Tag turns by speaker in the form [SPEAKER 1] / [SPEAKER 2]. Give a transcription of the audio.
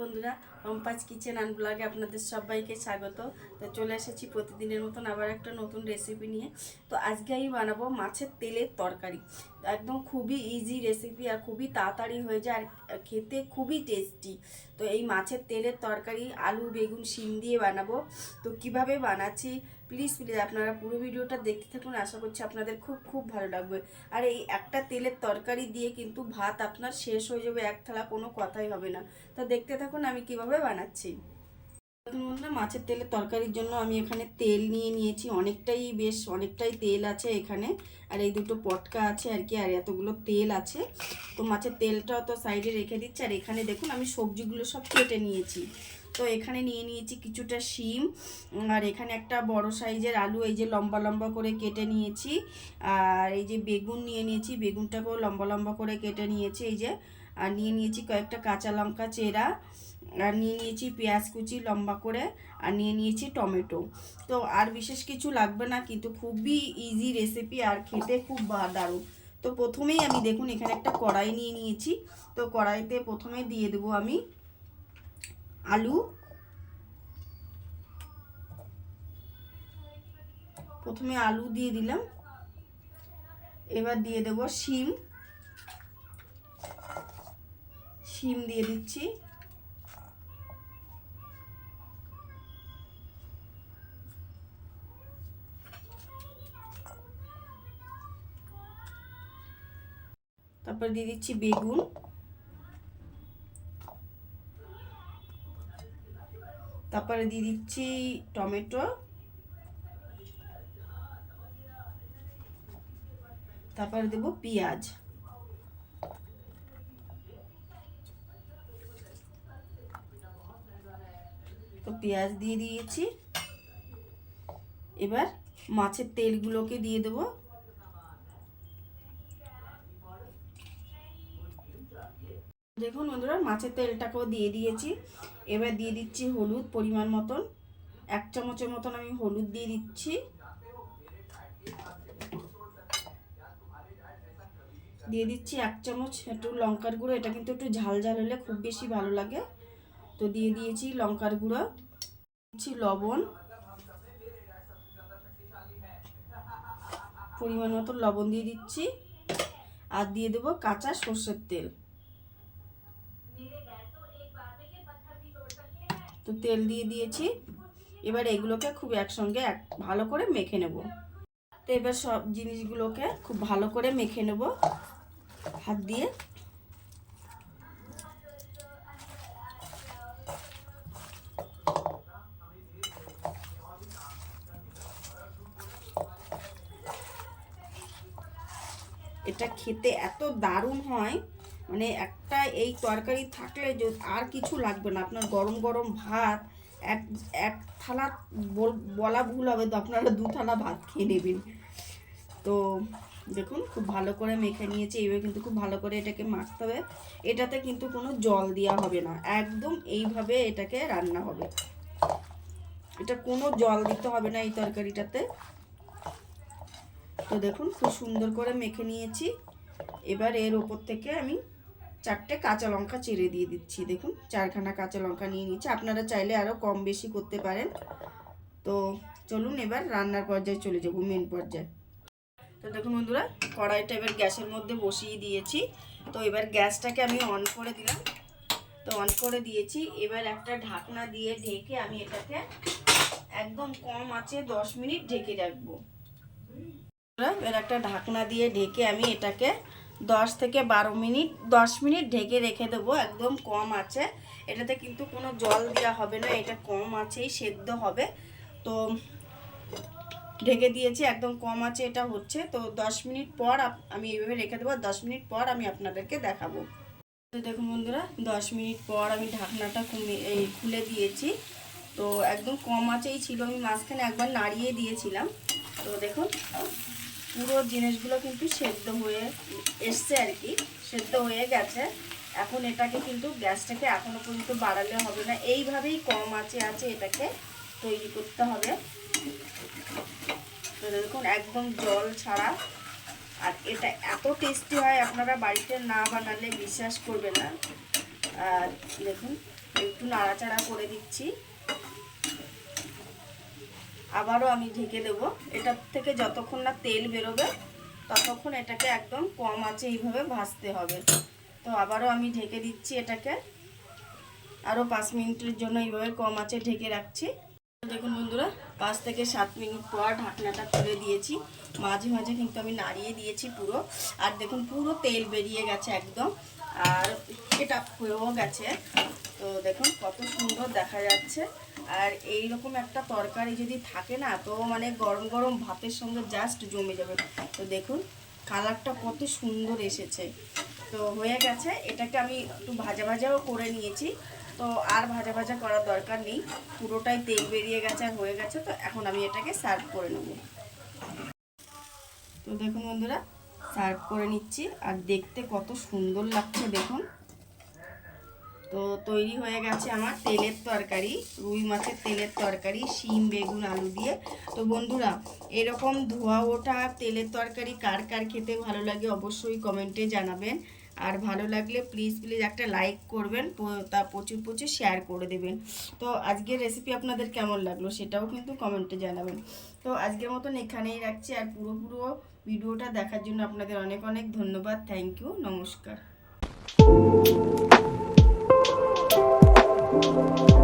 [SPEAKER 1] বন্ধুরা রম্পাজ kitchen and ব্লগে আপনাদের সবাইকে স্বাগত। তো চলে এসেছি প্রতিদিনের মতন আবার একটা নতুন রেসিপি নিয়ে। তো আজকে আমি বানাবো মাছের তেলের তরকারি। একদম খুবই ইজি রেসিপি আর খুবই তাড়াতাড়ি হয়ে যায় আর খেতে খুবই টেস্টি তো এই মাছের তেলের তরকারি, আলু, বেগুন, শিম দিয়ে বানাবো। তো কীভাবে বানাচ্ছি? প্লিজ প্লিজ আপনারা পুরো ভিডিওটা দেখতে থাকুন। আশা করছি আপনাদের খুব খুব ভালো লাগবে। আর এই একটা তেলের তরকারি দিয়ে কিন্তু ভাত আপনার শেষ হয়ে যাবে, এক থালা কোনো কথাই হবে না। তো দেখতে থাকুন আমি কীভাবে বানাচ্ছি। প্রথম বন্ধুরা মাছের তেলের তরকারির জন্য আমি এখানে তেল নিয়ে নিয়েছি। অনেকটাই বেশ অনেকটাই তেল আছে এখানে। আর এই দুটো পটকা আছে আর কি, আর এতগুলো তেল আছে। তো মাছের তেলটাও তো সাইডে রেখে দিচ্ছি। আর এখানে দেখুন, আমি সবজিগুলো সব কেটে নিয়েছি। তো এখানে নিয়ে নিয়েছি কিছুটা শিম। আর এখানে একটা বড় সাইজের আলু, এই যে লম্বা লম্বা করে কেটে নিয়েছি। আর এই যে বেগুন নিয়ে নিয়েছি, বেগুনটাকেও লম্বা লম্বা করে কেটে নিয়েছি। এই যে, আর নিয়ে নিয়েছি কয়েকটা কাঁচা লঙ্কা চেরা। আর নিয়ে নিয়েছি পেঁয়াজ কুচি লম্বা করে আর নিয়ে নিয়েছি টমেটো। তো আর বিশেষ কিছু লাগবে না, কিন্তু খুবই ইজি রেসিপি আর খেতে খুব দারুণ। তো প্রথমেই আমি দেখুন এখানে একটা কড়াই নিয়ে নিয়েছি। তো কড়াইতে প্রথমে দিয়ে দেবো আমি আলু। প্রথমে আলু দিয়ে দিলাম। এবার দিয়ে দেব শিম। শিম দিয়ে দিচ্ছি। তারপর দিয়ে দিচ্ছি বেগুন। তারপরে দিয়ে দিচ্ছি টমেটো। তারপরে দেবো পেঁয়াজ। তো পেঁয়াজ দিয়ে দিয়েছি। এবার মাছের তেলগুলোকে দিয়ে দেবো। দেখুন বন্ধুরা, মাছের তেলটাকেও দিয়ে দিয়েছি। এবার দিয়ে দিচ্ছি হলুদ পরিমাণ মতন। এক চামচের মতন আমি হলুদ দিয়ে দিচ্ছি। দিয়ে দিচ্ছি এক চামচ একটু লঙ্কার গুঁড়ো। এটা কিন্তু একটু ঝাল ঝাল হলে খুব বেশি ভালো লাগে। তো দিয়ে দিয়েছি লঙ্কার গুঁড়ো। দিচ্ছি লবণ। পরিমাণ মতো লবণ দিয়ে দিচ্ছি। আর দিয়ে দেবো কাঁচা সর্ষের তেল। তো তেল দিয়ে দিয়েছি। এবার এগুলোকে খুব একসঙ্গে এক, ভালো করে মেখে নেব। তো এবার সব জিনিসগুলোকে খুব ভালো করে মেখে নেব হাত দিয়ে। এটা খেতে এত দারুণ হয়। মানে একটা এই তরকারি থাকলে আর কিছু লাগবে না। আপনার গরম গরম ভাত, এক এক থালা বল- ভুল হবে তো, আপনারা দু থালা ভাত খেয়ে নেবেন। তো দেখুন, খুব ভালো করে মেখে নিয়েছি, এইভাবে কিন্তু খুব ভালো করে এটাকে মাখতে হবে। এটাতে কিন্তু কোনো জল দেওয়া হবে না, একদম এইভাবে এটাকে রান্না হবে। এটা কোনো জল দিতে হবে না এই তরকারিটাতে। তো দেখুন, খুব সুন্দর করে মেখে নিয়েছি। এবার এর ওপর থেকে আমি চারটে কাঁচা লঙ্কা চিড়ে দিয়ে দিচ্ছি, দেখুন। চারখানা কাঁচা লঙ্কা নিয়ে নিচ্ছি আপনারা চাইলে আরও কম বেশি করতে পারেন। তো চলুন এবার রান্নার পর্যায়ে চলে যাব মেন পর্যায়ে। তো দেখুন বন্ধুরা, কড়াইটা এবার গ্যাসের মধ্যে বসিয়ে দিয়েছি। তো এবার গ্যাসটাকে আমি অন করে দিলাম। তো অন করে দিয়েছি। এবার একটা ঢাকনা দিয়ে ঢেকে আমি এটাকে একদম কম আছে দশ মিনিট ঢেকে রাখব। এবার একটা ঢাকনা দিয়ে ঢেকে আমি এটাকে দশ থেকে বারো মিনিট, দশ মিনিট ঢেকে রেখে দেবো, একদম কম আছে। এটাতে কিন্তু কোনো জল দেওয়া হবে না, এটা কম আছেই, সেদ্ধ হবে। তো ঢেকে দিয়েছি, একদম কম আছে, এটা হচ্ছে। তো দশ মিনিট পর আমি এইভাবে রেখে দেবো দশ মিনিট পর আমি আপনাদেরকে দেখাবো। তো দেখুন বন্ধুরা, দশ মিনিট পর আমি ঢাকনাটা কমে এই খুলে দিয়েছি। তো একদম কম আছেই ছিল, আমি মাঝখানে একবার নাড়িয়ে দিয়েছিলাম। তো দেখুন পুরো জিনিসগুলো কিন্তু সেদ্ধ হয়ে এসছে আর কি, সেদ্ধ হয়ে গেছে। এখন এটাকে কিন্তু গ্যাসটাকে এখনও পর্যন্ত বাড়ালে হবে না। এইভাবেই কম আছে আছে এটাকে তৈরি করতে হবে। তো দেখুন, একদম জল ছাড়া। আর এটা এত টেস্টি হয়, আপনারা বাড়িতে না বানালে বিশ্বাস করবে না। আর দেখুন, একটু নাড়াচাড়া করে দিচ্ছি। আবারও আমি ঢেকে দেব। এটার থেকে যতক্ষণ না তেল বেরোবে, ততক্ষণ এটাকে একদম কম আছে এইভাবে ভাজতে হবে। তো আবারও আমি ঢেকে দিচ্ছি এটাকে। আরও পাঁচ মিনিটের জন্য এইভাবে কম আছে ঢেকে রাখছি। দেখুন বন্ধুরা, পাঁচ থেকে সাত মিনিট পর ঢাকনাটা খুলে দিয়েছি। মাঝে মাঝে কিন্তু আমি নাড়িয়ে দিয়েছি পুরো। আর দেখুন, পুরো তেল বেরিয়ে গেছে একদম। আর এটা হয়েও গেছে। তো দেখুন, কত সুন্দর দেখা যাচ্ছে। আর এই রকম একটা তরকারি যদি থাকে না, তো মানে গরম গরম ভাতের সঙ্গে জাস্ট জমে যাবে। তো দেখুন, কালারটা কত সুন্দর এসেছে। তো হয়ে গেছে, এটাকে আমি একটু ভাজা ভাজাও করে নিয়েছি। তো আর ভাজা ভাজা করার দরকার নেই, পুরোটাই তেল বেরিয়ে গেছে আর হয়ে গেছে, তো এখন আমি এটাকে সার্ভ করে নেব। তো দেখুন বন্ধুরা সার্ভ করে নিচ্ছি, আর দেখতে কত সুন্দর লাগছে, দেখুন। তো তৈরি হয়ে গেছে আমার তেলের তরকারি, রুই মাছের তেলের তরকারি, শিম, বেগুন, আলু দিয়ে। তো বন্ধুরা, এরকম ধোয়া ওঠা তেলের তরকারি কার কার খেতে ভালো লাগে অবশ্যই কমেন্টে জানাবেন। আর ভালো লাগলে প্লিজ প্লিজ একটা লাইক করবেন তা প্রচুর প্রচুর শেয়ার করে দেবেন। তো আজকের রেসিপি আপনাদের কেমন লাগল সেটাও কিন্তু কমেন্টে জানাবেন। তো আজকের মতন এখানেই রাখছি, আর পুরো পুরো ভিডিওটা দেখার জন্য আপনাদের অনেক অনেক ধন্যবাদ। থ্যাংক ইউ নমস্কার। Thank you.